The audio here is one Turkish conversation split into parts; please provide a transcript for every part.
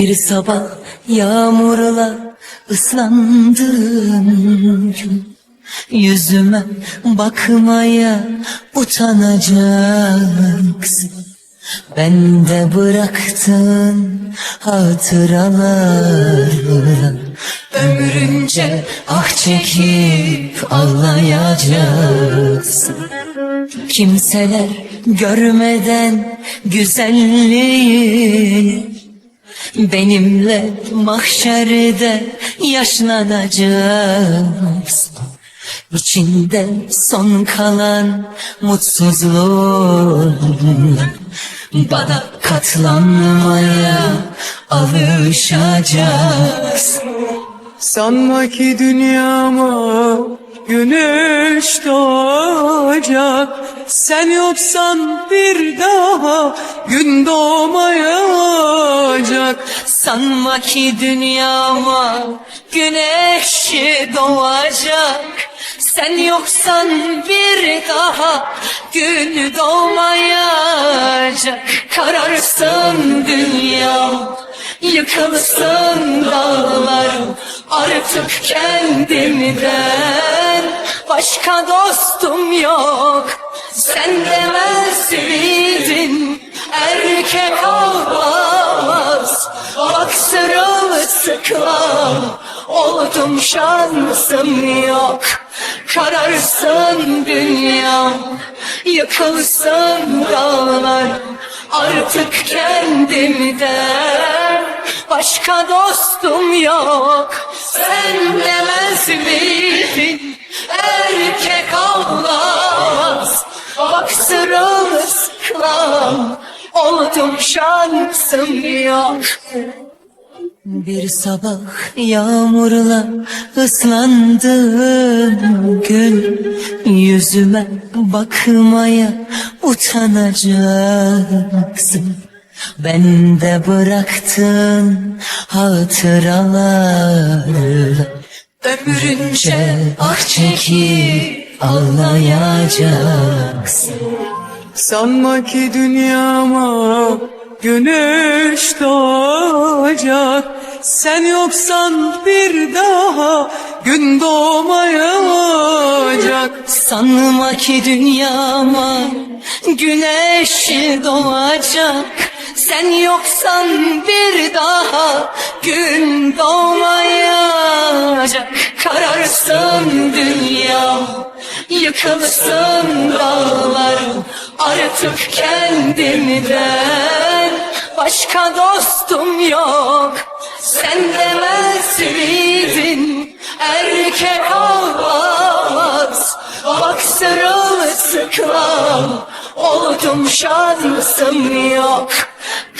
Bir sabah yağmurla ıslandığım Yüzüme bakmaya utanacaksın Ben de bıraktın hatıralarla Ömrünce ah çekip ağlayacaksın. Kimseler görmeden güzelliğini Benimle mahşerde yaşlanacaksın İçinde son kalan mutsuzluğunla Bana katlanmaya alışacaksın Sanma ki dünyama güneş doğacak. Sen yoksan bir daha gün doğmayacak Sanma ki dünyama güneş doğacak. Sen yoksan bir daha gün doğmayacak. Kararsın dünya, yıkılsın dağlar. Artık kendimden başka dostum yok. Sen demez miydin erkek ağlamaz sırılsıklam oldum şansım yok. Kararsın dünya yıkılsın dağlar. Artık kendimden başka dostum yok. Sen demez miydin erkek ağlamaz Bak sırılsıklam oldum şansım yok bir sabah yağmurla ıslandığım gün Yüzüme bakmaya utanacaksın. Ben de bıraktın hatıralarla Ömrünce ah çekip ağlayacaksın Sanma ki dünyama güneş doğacak Sen yoksan bir daha gün doğmayacak. Sanma ki dünyama güneş doğacak. Sen yoksan bir daha gün doğmayacak. Kararsın dünya, yıkılsın dağlar. Artık kendimden başka dostum yok. Sen demez miydin erkek ağlamaz Bak sırılsıklam oldum şansım yok.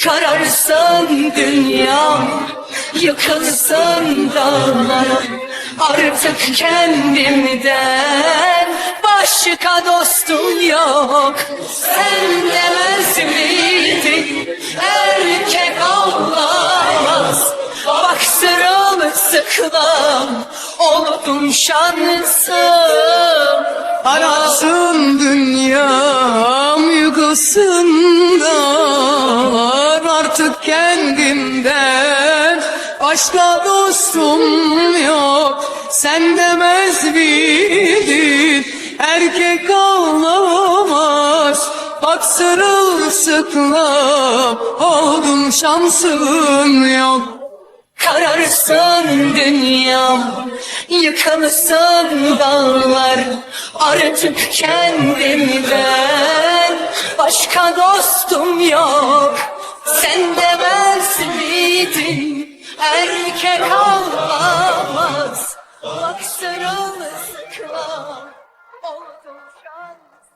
Kararsın dünyam yıkılsın dağlar. Artık kendimden başka dostum yok. Sen demez miydin şansım Ararsın dünyam yıkılsın dağlar Artık kendimden başka dostum yok. Sen demez miydin? Erkek ağlamaz. Bak sırılsıklam oldum şansın yok Kararsın dünyam, yıkılsın dağlar. Artık kendimden başka dostum yok. Sen demez miydin erkek ağlamaz Bak sırılsıklam oldum şans